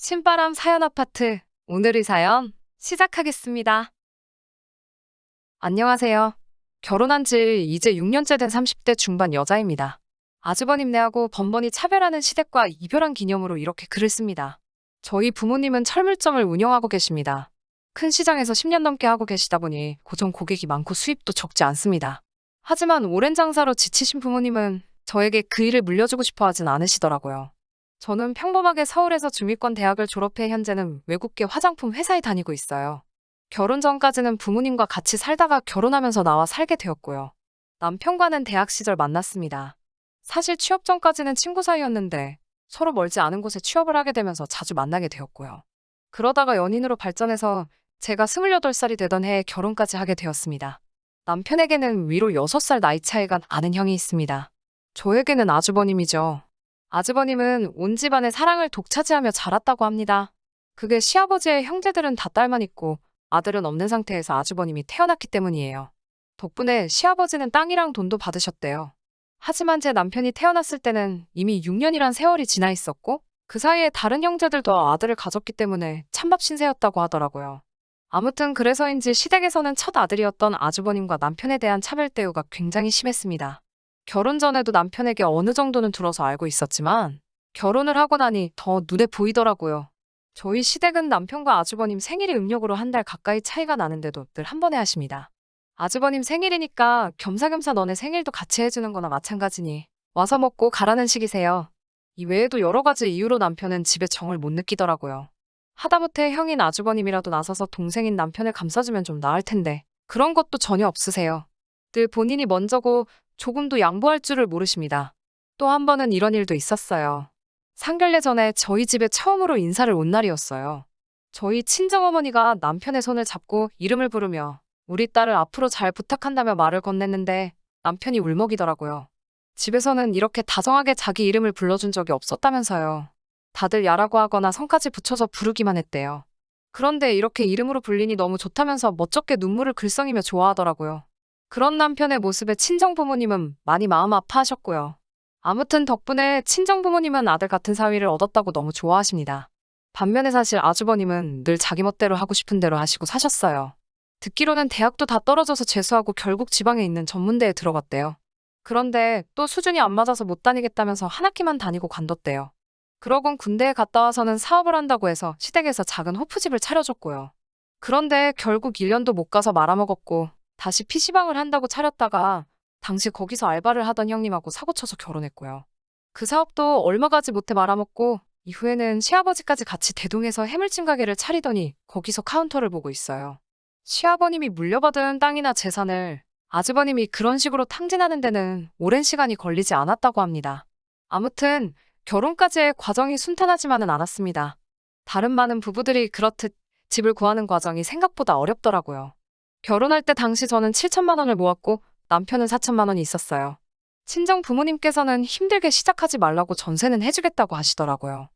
신바람 사연 아파트 오늘의 사연 시작하겠습니다. 안녕하세요. 결혼한 지 이제 6년째 된 30대 중반 여자입니다. 아주버님네하고 번번이 차별하는 시댁과 이별한 기념으로 이렇게 글을 씁니다. 저희 부모님은 철물점을 운영하고 계십니다. 큰 시장에서 10년 넘게 하고 계시다 보니 고정 고객이 많고 수입도 적지 않습니다. 하지만 오랜 장사로 지치신 부모님은 저에게 그 일을 물려주고 싶어 하진 않으시더라고요. 저는 평범하게 서울에서 중위권 대학을 졸업해 현재는 외국계 화장품 회사에 다니고 있어요. 결혼 전까지는 부모님과 같이 살다가 결혼하면서 나와 살게 되었고요. 남편과는 대학 시절 만났습니다. 사실 취업 전까지는 친구 사이였는데 서로 멀지 않은 곳에 취업을 하게 되면서 자주 만나게 되었고요. 그러다가 연인으로 발전해서 제가 28살이 되던 해에 결혼까지 하게 되었습니다. 남편에게는 위로 6살 나이 차이가 나는 형이 있습니다. 저에게는 아주버님이죠. 아주버님은 온 집안의 사랑을 독차지하며 자랐다고 합니다. 그게 시아버지의 형제들은 다 딸만 있고 아들은 없는 상태에서 아주버님이 태어났기 때문이에요. 덕분에 시아버지는 땅이랑 돈도 받으셨대요. 하지만 제 남편이 태어났을 때는 이미 6년이란 세월이 지나 있었고 그 사이에 다른 형제들도 아들을 가졌기 때문에 찬밥 신세였다고 하더라고요. 아무튼 그래서인지 시댁에서는 첫 아들이었던 아주버님과 남편에 대한 차별 대우가 굉장히 심했습니다. 결혼 전에도 남편에게 어느 정도는 들어서 알고 있었지만 결혼을 하고 나니 더 눈에 보이더라고요. 저희 시댁은 남편과 아주버님 생일이 음력으로 한 달 가까이 차이가 나는데도 늘 한 번에 하십니다. 아주버님 생일이니까 겸사겸사 너네 생일도 같이 해주는 거나 마찬가지니 와서 먹고 가라는 식이세요. 이 외에도 여러 가지 이유로 남편은 집에 정을 못 느끼더라고요. 하다못해 형인 아주버님이라도 나서서 동생인 남편을 감싸주면 좀 나을 텐데 그런 것도 전혀 없으세요. 늘 본인이 먼저고 조금도 양보할 줄을 모르십니다. 또 한 번은 이런 일도 있었어요. 상견례 전에 저희 집에 처음으로 인사를 온 날이었어요. 저희 친정어머니가 남편의 손을 잡고 이름을 부르며 우리 딸을 앞으로 잘 부탁한다며 말을 건넸는데 남편이 울먹이더라고요. 집에서는 이렇게 다정하게 자기 이름을 불러준 적이 없었다면서요. 다들 야라고 하거나 성까지 붙여서 부르기만 했대요. 그런데 이렇게 이름으로 불리니 너무 좋다면서 멋쩍게 눈물을 글썽이며 좋아하더라고요. 그런 남편의 모습에 친정 부모님은 많이 마음 아파하셨고요. 아무튼 덕분에 친정 부모님은 아들 같은 사위를 얻었다고 너무 좋아하십니다. 반면에 사실 아주버님은 늘 자기 멋대로 하고 싶은 대로 하시고 사셨어요. 듣기로는 대학도 다 떨어져서 재수하고 결국 지방에 있는 전문대에 들어갔대요. 그런데 또 수준이 안 맞아서 못 다니겠다면서 한 학기만 다니고 관뒀대요. 그러곤 군대에 갔다 와서는 사업을 한다고 해서 시댁에서 작은 호프집을 차려줬고요. 그런데 결국 1년도 못 가서 말아먹었고 다시 PC방을 한다고 차렸다가 당시 거기서 알바를 하던 형님하고 사고쳐서 결혼했고요. 그 사업도 얼마 가지 못해 말아먹고 이후에는 시아버지까지 같이 대동해서 해물찜 가게를 차리더니 거기서 카운터를 보고 있어요. 시아버님이 물려받은 땅이나 재산을 아주버님이 그런 식으로 탕진하는 데는 오랜 시간이 걸리지 않았다고 합니다. 아무튼 결혼까지의 과정이 순탄하지만은 않았습니다. 다른 많은 부부들이 그렇듯 집을 구하는 과정이 생각보다 어렵더라고요. 결혼할 때 당시 저는 7천만 원을 모았고 남편은 4천만 원이 있었어요. 친정 부모님께서는 힘들게 시작하지 말라고 전세는 해주겠다고 하시더라고요.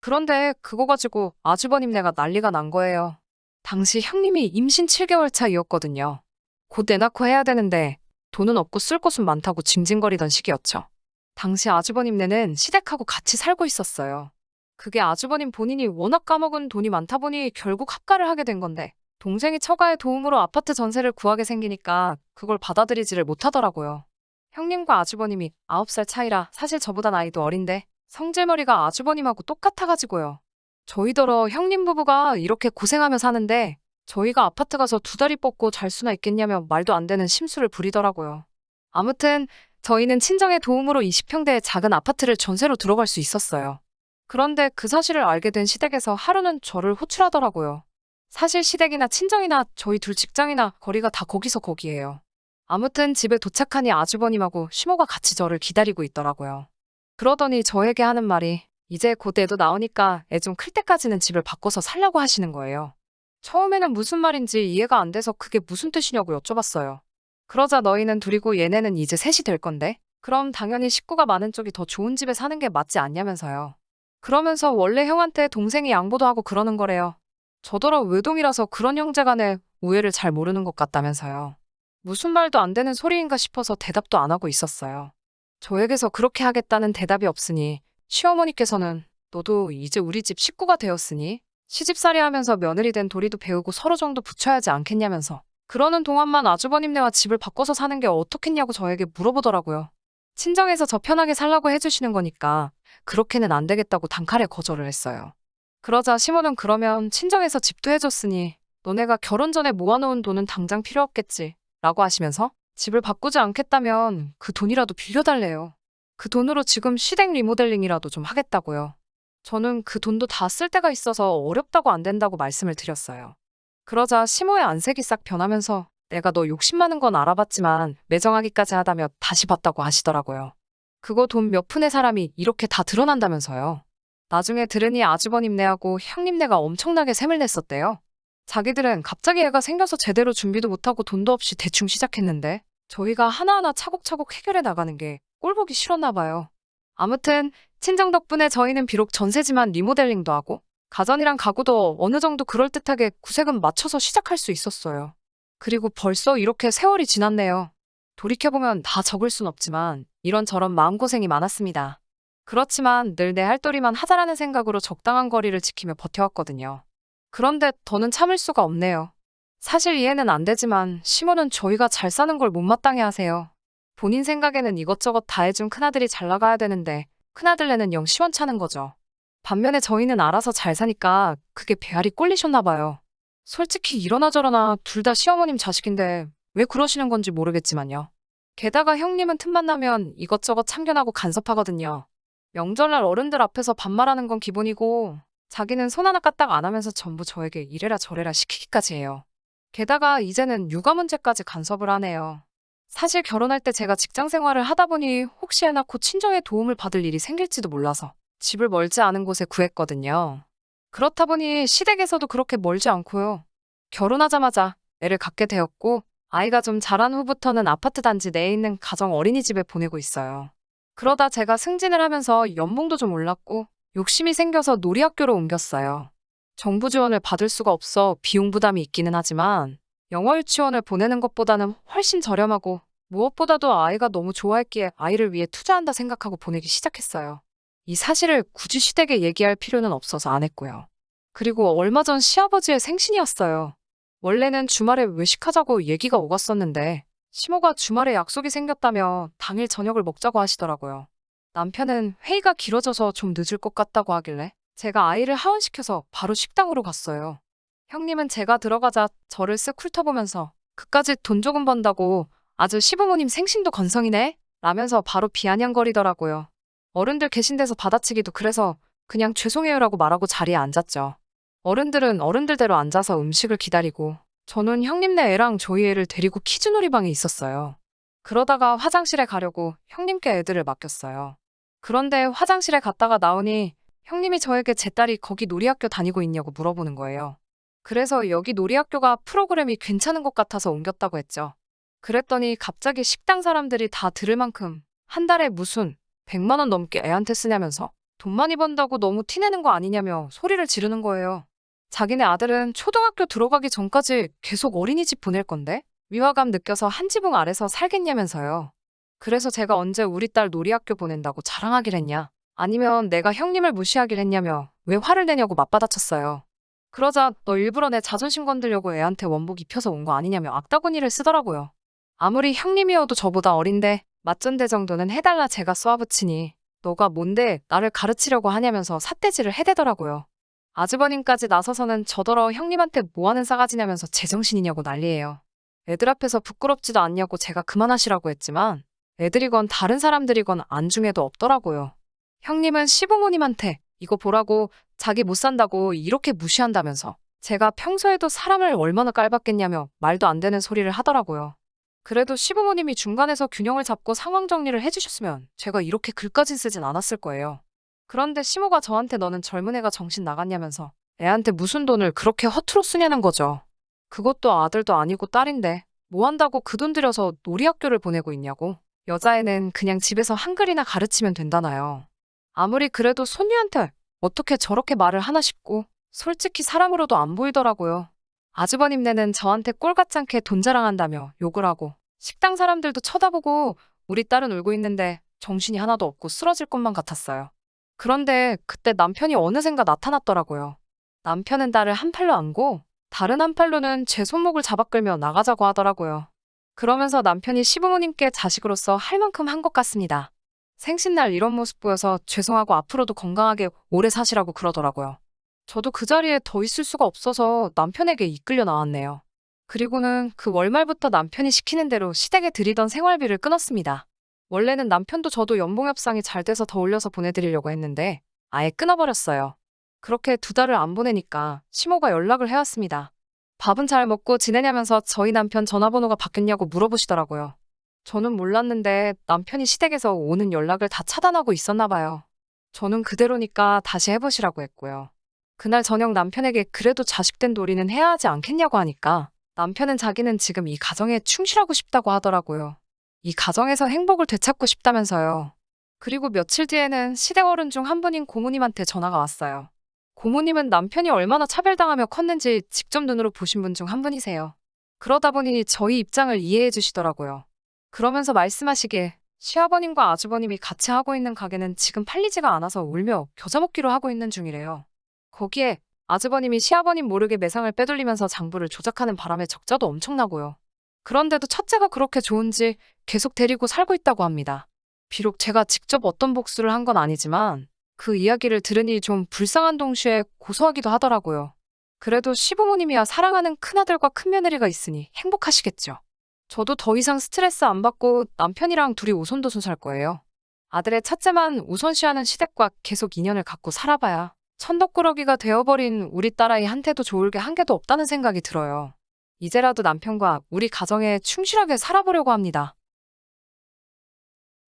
그런데 그거 가지고 아주버님네가 난리가 난 거예요. 당시 형님이 임신 7개월 차이었거든요. 곧 애 낳고 해야 되는데 돈은 없고 쓸 곳은 많다고 징징거리던 시기였죠. 당시 아주버님네는 시댁하고 같이 살고 있었어요. 그게 아주버님 본인이 워낙 까먹은 돈이 많다 보니 결국 합가를 하게 된 건데 동생이 처가의 도움으로 아파트 전세를 구하게 생기니까 그걸 받아들이지를 못하더라고요. 형님과 아주버님이 9살 차이라 사실 저보다 나이도 어린데 성질머리가 아주버님하고 똑같아가지고요. 저희더러 형님 부부가 이렇게 고생하며 사는데 저희가 아파트 가서 두 다리 뻗고 잘 수나 있겠냐며 말도 안 되는 심술을 부리더라고요. 아무튼 저희는 친정의 도움으로 20평대의 작은 아파트를 전세로 들어갈 수 있었어요. 그런데 그 사실을 알게 된 시댁에서 하루는 저를 호출하더라고요. 사실 시댁이나 친정이나 저희 둘 직장이나 거리가 다 거기서 거기예요. 아무튼 집에 도착하니 아주버님하고 시모가 같이 저를 기다리고 있더라고요. 그러더니 저에게 하는 말이 이제 곧 애도 나오니까 애 좀 클 때까지는 집을 바꿔서 살려고 하시는 거예요. 처음에는 무슨 말인지 이해가 안 돼서 그게 무슨 뜻이냐고 여쭤봤어요. 그러자 너희는 둘이고 얘네는 이제 셋이 될 건데 그럼 당연히 식구가 많은 쪽이 더 좋은 집에 사는 게 맞지 않냐면서요. 그러면서 원래 형한테 동생이 양보도 하고 그러는 거래요. 저더러 외동이라서 그런 형제 간의 우애를 잘 모르는 것 같다면서요. 무슨 말도 안 되는 소리인가 싶어서 대답도 안 하고 있었어요. 저에게서 그렇게 하겠다는 대답이 없으니 시어머니께서는 너도 이제 우리 집 식구가 되었으니 시집살이 하면서 며느리 된 도리도 배우고 서로 정도 붙여야지 않겠냐면서 그러는 동안만 아주버님네와 집을 바꿔서 사는 게 어떻겠냐고 저에게 물어보더라고요. 친정에서 저 편하게 살라고 해주시는 거니까 그렇게는 안 되겠다고 단칼에 거절을 했어요. 그러자 시모는 그러면 친정에서 집도 해줬으니 너네가 결혼 전에 모아놓은 돈은 당장 필요 없겠지 라고 하시면서 집을 바꾸지 않겠다면 그 돈이라도 빌려달래요. 그 돈으로 지금 시댁 리모델링이라도 좀 하겠다고요. 저는 그 돈도 다 쓸 데가 있어서 어렵다고 안 된다고 말씀을 드렸어요. 그러자 시모의 안색이 싹 변하면서 내가 너 욕심 많은 건 알아봤지만 매정하기까지 하다며 다시 봤다고 하시더라고요. 그거 돈 몇 푼의 사람이 이렇게 다 드러난다면서요. 나중에 들으니 아주버님네하고 형님네가 엄청나게 셈을 냈었대요. 자기들은 갑자기 애가 생겨서 제대로 준비도 못하고 돈도 없이 대충 시작했는데 저희가 하나하나 차곡차곡 해결해 나가는 게 꼴보기 싫었나 봐요. 아무튼 친정 덕분에 저희는 비록 전세지만 리모델링도 하고 가전이랑 가구도 어느 정도 그럴듯하게 구색은 맞춰서 시작할 수 있었어요. 그리고 벌써 이렇게 세월이 지났네요. 돌이켜보면 다 적을 순 없지만 이런저런 마음고생이 많았습니다. 그렇지만 늘 내 할 도리만 하자라는 생각으로 적당한 거리를 지키며 버텨왔거든요. 그런데 더는 참을 수가 없네요. 사실 이해는 안 되지만 시모는 저희가 잘 사는 걸 못마땅해 하세요. 본인 생각에는 이것저것 다 해준 큰아들이 잘 나가야 되는데 큰아들네는 영 시원찮은 거죠. 반면에 저희는 알아서 잘 사니까 그게 배알이 꼴리셨나 봐요. 솔직히 이러나 저러나 둘 다 시어머님 자식인데 왜 그러시는 건지 모르겠지만요. 게다가 형님은 틈만 나면 이것저것 참견하고 간섭하거든요. 명절날 어른들 앞에서 반말하는 건 기본이고 자기는 손 하나 까딱 안 하면서 전부 저에게 이래라 저래라 시키기까지 해요. 게다가 이제는 육아 문제까지 간섭을 하네요. 사실 결혼할 때 제가 직장 생활을 하다 보니 혹시 애 낳고 친정의 도움을 받을 일이 생길지도 몰라서 집을 멀지 않은 곳에 구했거든요. 그렇다 보니 시댁에서도 그렇게 멀지 않고요. 결혼하자마자 애를 갖게 되었고 아이가 좀 자란 후부터는 아파트 단지 내에 있는 가정 어린이집에 보내고 있어요. 그러다 제가 승진을 하면서 연봉도 좀 올랐고 욕심이 생겨서 놀이학교로 옮겼어요. 정부 지원을 받을 수가 없어 비용 부담이 있기는 하지만 영어 유치원을 보내는 것보다는 훨씬 저렴하고 무엇보다도 아이가 너무 좋아했기에 아이를 위해 투자한다 생각하고 보내기 시작했어요. 이 사실을 굳이 시댁에 얘기할 필요는 없어서 안 했고요. 그리고 얼마 전 시아버지의 생신이었어요. 원래는 주말에 외식하자고 얘기가 오갔었는데 시모가 주말에 약속이 생겼다며 당일 저녁을 먹자고 하시더라고요. 남편은 회의가 길어져서 좀 늦을 것 같다고 하길래 제가 아이를 하원시켜서 바로 식당으로 갔어요. 형님은 제가 들어가자 저를 쓱 훑어보면서 그까지 돈 조금 번다고 아주 시부모님 생신도 건성이네? 라면서 바로 비아냥거리더라고요. 어른들 계신 데서 받아치기도 그래서 그냥 죄송해요라고 말하고 자리에 앉았죠. 어른들은 어른들대로 앉아서 음식을 기다리고 저는 형님네 애랑 저희 애를 데리고 키즈놀이방에 있었어요. 그러다가 화장실에 가려고 형님께 애들을 맡겼어요. 그런데 화장실에 갔다가 나오니 형님이 저에게 제 딸이 거기 놀이학교 다니고 있냐고 물어보는 거예요. 그래서 여기 놀이학교가 프로그램이 괜찮은 것 같아서 옮겼다고 했죠. 그랬더니 갑자기 식당 사람들이 다 들을 만큼 한 달에 무슨 100만 원 넘게 애한테 쓰냐면서 돈 많이 번다고 너무 티내는 거 아니냐며 소리를 지르는 거예요. 자기네 아들은 초등학교 들어가기 전까지 계속 어린이집 보낼 건데 위화감 느껴서 한 지붕 아래서 살겠냐면서요. 그래서 제가 언제 우리 딸 놀이학교 보낸다고 자랑하길 했냐 아니면 내가 형님을 무시하길 했냐며 왜 화를 내냐고 맞받아쳤어요. 그러자 너 일부러 내 자존심 건들려고 애한테 원복 입혀서 온 거 아니냐며 악다구니를 쓰더라고요. 아무리 형님이어도 저보다 어린데 맞전대 정도는 해달라 제가 쏘아붙이니 너가 뭔데 나를 가르치려고 하냐면서 삿대질을 해대더라고요. 아주버님까지 나서서는 저더러 형님한테 뭐하는 싸가지냐면서 제정신이냐고 난리예요. 애들 앞에서 부끄럽지도 않냐고 제가 그만하시라고 했지만 애들이건 다른 사람들이건 안중에도 없더라고요. 형님은 시부모님한테 이거 보라고 자기 못 산다고 이렇게 무시한다면서 제가 평소에도 사람을 얼마나 깔봤겠냐며 말도 안 되는 소리를 하더라고요. 그래도 시부모님이 중간에서 균형을 잡고 상황 정리를 해주셨으면 제가 이렇게 글까지 쓰진 않았을 거예요. 그런데 시모가 저한테 너는 젊은 애가 정신 나갔냐면서 애한테 무슨 돈을 그렇게 허투루 쓰냐는 거죠. 그것도 아들도 아니고 딸인데 뭐 한다고 그 돈 들여서 놀이학교를 보내고 있냐고. 여자애는 그냥 집에서 한글이나 가르치면 된다나요. 아무리 그래도 손녀한테 어떻게 저렇게 말을 하나 싶고 솔직히 사람으로도 안 보이더라고요. 아주버님네는 저한테 꼴같지 않게 돈 자랑한다며 욕을 하고 식당 사람들도 쳐다보고 우리 딸은 울고 있는데 정신이 하나도 없고 쓰러질 것만 같았어요. 그런데 그때 남편이 어느샌가 나타났더라고요. 남편은 딸을 한 팔로 안고 다른 한 팔로는 제 손목을 잡아 끌며 나가자고 하더라고요. 그러면서 남편이 시부모님께 자식으로서 할 만큼 한 것 같습니다. 생신날 이런 모습 보여서 죄송하고 앞으로도 건강하게 오래 사시라고 그러더라고요. 저도 그 자리에 더 있을 수가 없어서 남편에게 이끌려 나왔네요. 그리고는 그 월말부터 남편이 시키는 대로 시댁에 드리던 생활비를 끊었습니다. 원래는 남편도 저도 연봉 협상이 잘 돼서 더 올려서 보내드리려고 했는데 아예 끊어버렸어요. 그렇게 두 달을 안 보내니까 시모가 연락을 해왔습니다. 밥은 잘 먹고 지내냐면서 저희 남편 전화번호가 바뀌었냐고 물어보시더라고요. 저는 몰랐는데 남편이 시댁에서 오는 연락을 다 차단하고 있었나 봐요. 저는 그대로니까 다시 해보시라고 했고요. 그날 저녁 남편에게 그래도 자식된 도리는 해야 하지 않겠냐고 하니까 남편은 자기는 지금 이 가정에 충실하고 싶다고 하더라고요. 이 가정에서 행복을 되찾고 싶다면서요. 그리고 며칠 뒤에는 시댁 어른 중 한 분인 고모님한테 전화가 왔어요. 고모님은 남편이 얼마나 차별당하며 컸는지 직접 눈으로 보신 분 중 한 분이세요. 그러다 보니 저희 입장을 이해해 주시더라고요. 그러면서 말씀하시길 시아버님과 아주버님이 같이 하고 있는 가게는 지금 팔리지가 않아서 울며 겨자 먹기로 하고 있는 중이래요. 거기에 아주버님이 시아버님 모르게 매상을 빼돌리면서 장부를 조작하는 바람에 적자도 엄청나고요. 그런데도 첫째가 그렇게 좋은지 계속 데리고 살고 있다고 합니다. 비록 제가 직접 어떤 복수를 한 건 아니지만 그 이야기를 들으니 좀 불쌍한 동시에 고소하기도 하더라고요. 그래도 시부모님이야 사랑하는 큰아들과 큰며느리가 있으니 행복하시겠죠. 저도 더 이상 스트레스 안 받고 남편이랑 둘이 오손도손 살 거예요. 아들의 첫째만 우선시하는 시댁과 계속 인연을 갖고 살아봐야 천덕꾸러기가 되어버린 우리 딸아이 한테도 좋을 게 한 개도 없다는 생각이 들어요. 이제라도 남편과 우리 가정에 충실하게 살아보려고 합니다.